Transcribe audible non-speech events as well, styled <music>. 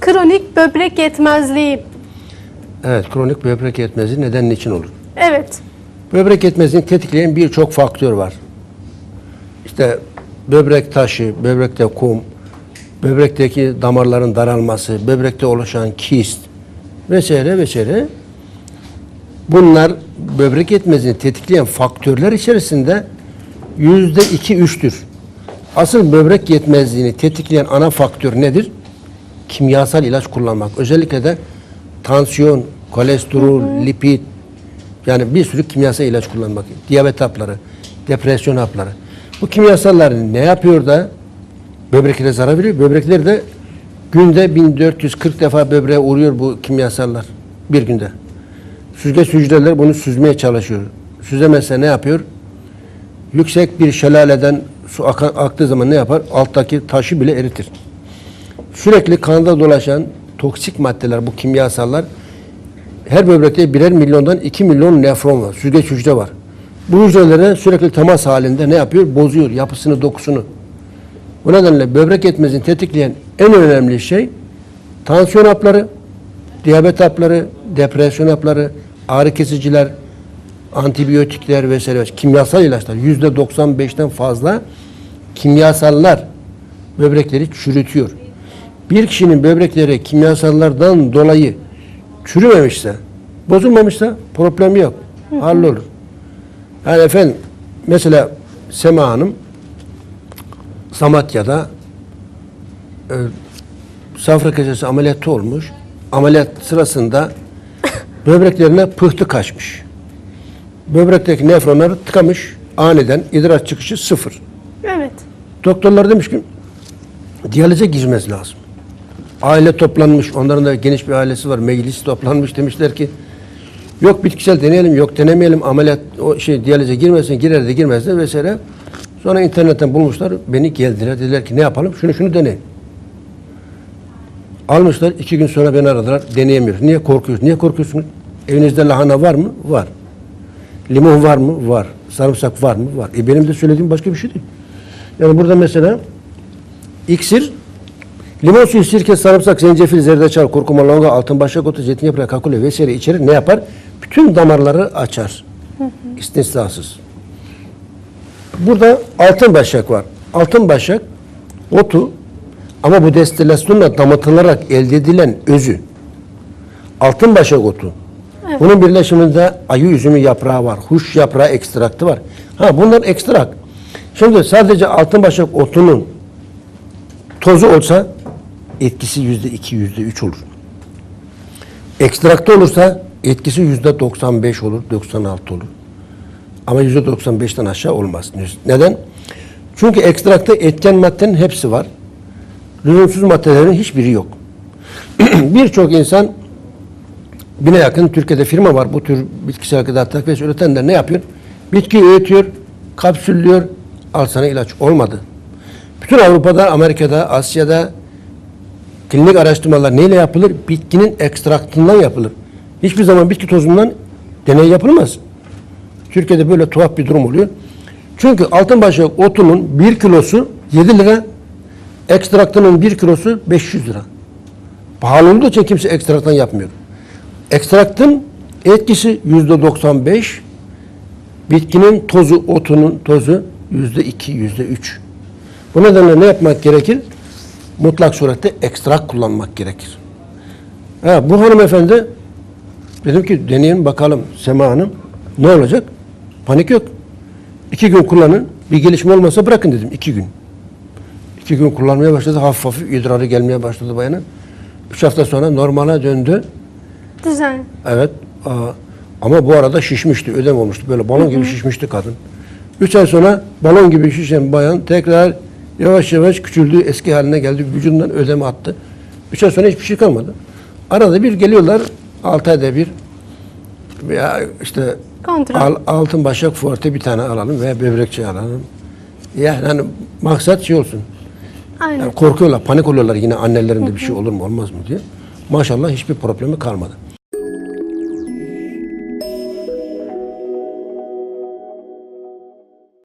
Kronik böbrek yetmezliği. Evet, kronik böbrek yetmezliği neden niçin olur? Evet. Böbrek yetmezliğini tetikleyen birçok faktör var. İşte böbrek taşı, böbrekte kum, böbrekteki damarların daralması, böbrekte oluşan kist vesaire vesaire. Bunlar böbrek yetmezliğini tetikleyen faktörler içerisinde yüzde iki üçtür. Asıl böbrek yetmezliğini tetikleyen ana faktör nedir? Kimyasal ilaç kullanmak. Özellikle de tansiyon, kolesterol, lipid, yani bir sürü kimyasal ilaç kullanmak. Diyabet hapları, depresyon hapları. Bu kimyasallar ne yapıyor da böbreklere zarar veriyor? Böbrekler de günde 1440 defa böbreğe uğruyor bu kimyasallar. Bir günde. Süzgeç hücreler bunu süzmeye çalışıyor. Süzemezse ne yapıyor? Yüksek bir şelaleden su aktığı zaman ne yapar? Alttaki taşı bile eritir. Sürekli kanda dolaşan toksik maddeler, bu kimyasallar her böbrekte birer milyondan 2 milyon nefron var. Süzgeç hücre var. Bu hücrelere sürekli temas halinde ne yapıyor? Bozuyor yapısını, dokusunu. Bu nedenle böbrek yetmezliğini tetikleyen en önemli şey tansiyon hapları, diyabet hapları, depresyon hapları, ağrı kesiciler, antibiyotikler vesaire, kimyasal ilaçlar yüzde 95'ten fazla kimyasallar böbrekleri çürütüyor. Bir kişinin böbrekleri kimyasallardan dolayı çürümemişse, bozulmamışsa problemi yok. Hallolur. Yani efendim mesela Sema Hanım Samatya'da e, safra kesesi ameliyatı olmuş. Ameliyat sırasında böbreklerine pıhtı kaçmış. Böbrekteki nefronları tıkamış. Aniden idrar çıkışı sıfır. Evet. Doktorlar demiş ki diyalize girmesi lazım. Aile toplanmış. Onların da geniş bir ailesi var. Meclis toplanmış. Demişler ki yok bitkisel deneyelim, yok denemeyelim. Ameliyat o şey diyalize girmesin, girer de girmez de vesaire. Sonra internetten bulmuşlar. Beni geldiler. Dediler ki ne yapalım? Şunu şunu deneyin. Almışlar. iki gün sonra beni aradılar. Deneyemiyoruz. Niye korkuyorsunuz? Niye korkuyorsunuz? Evinizde lahana var mı? Var. Limon var mı? Var. Sarımsak var mı? Var. E benim de söylediğim başka bir şey değil. Yani burada mesela iksir, limon suyu, sirke, sarımsak, zencefil, zerdeçal, kurkuma, longa, altın başak otu, zeytin yaprağı, kakule vesaire içerir. Ne yapar? Bütün damarları açar. İstisnasız. Burada altın başak var. Altın başak otu ama bu destilasyonla damatılarak elde edilen özü. Altın başak otu. Bunun birleşiminde ayı üzümü yaprağı var. Huş yaprağı ekstraktı var. Ha bunlar ekstrak. Şimdi sadece altın başak otunun tozu olsa etkisi yüzde iki, yüzde üç olur. Ekstrakta olursa etkisi yüzde 95 olur, 96 olur. Ama yüzde 95'ten aşağı olmaz. Neden? Çünkü ekstrakta etken maddenin hepsi var. Lüzumsuz maddelerin hiçbiri yok. <clears throat> Birçok insan bine yakın Türkiye'de firma var bu tür bitkisel gıda takviyesi üretenler ne yapıyor? Bitkiyi öğütüyor, kapsüllüyor, al sana ilaç olmadı. Bütün Avrupa'da, Amerika'da, Asya'da klinik araştırmalar neyle yapılır? Bitkinin ekstraktından yapılır. Hiçbir zaman bitki tozundan deney yapılmaz. Türkiye'de böyle tuhaf bir durum oluyor. Çünkü altın başak otunun bir kilosu 7 lira, ekstraktının bir kilosu 500 lira. Pahalı olduğu için kimse ekstraktan yapmıyor. Ekstraktın etkisi yüzde 95, bitkinin tozu, otunun tozu yüzde 2, yüzde 3. Bu nedenle ne yapmak gerekir? Mutlak surette ekstrak kullanmak gerekir. Ha, bu hanımefendi dedim ki deneyin bakalım Sema Hanım ne olacak? Panik yok. İki gün kullanın. Bir gelişme olmasa bırakın dedim. iki gün. İki gün kullanmaya başladı. Hafif hafif idrarı gelmeye başladı bayanın. Üç hafta sonra normale döndü. Güzel. Evet. Aa, ama bu arada şişmişti. Ödem olmuştu. Böyle balon gibi şişmişti kadın. Üç ay sonra balon gibi şişen bayan tekrar yavaş yavaş küçüldü. Eski haline geldi. Vücudundan ödemi attı. Üç ay sonra hiçbir şey kalmadı. Arada bir geliyorlar. Altı ayda bir veya işte Kontrol. al, altın başak forte bir tane alalım veya böbrekçi alalım. Yani hani maksat şey olsun. Aynen. Yani korkuyorlar, panik oluyorlar yine annelerinde bir şey olur mu olmaz mı diye. Maşallah hiçbir problemi kalmadı.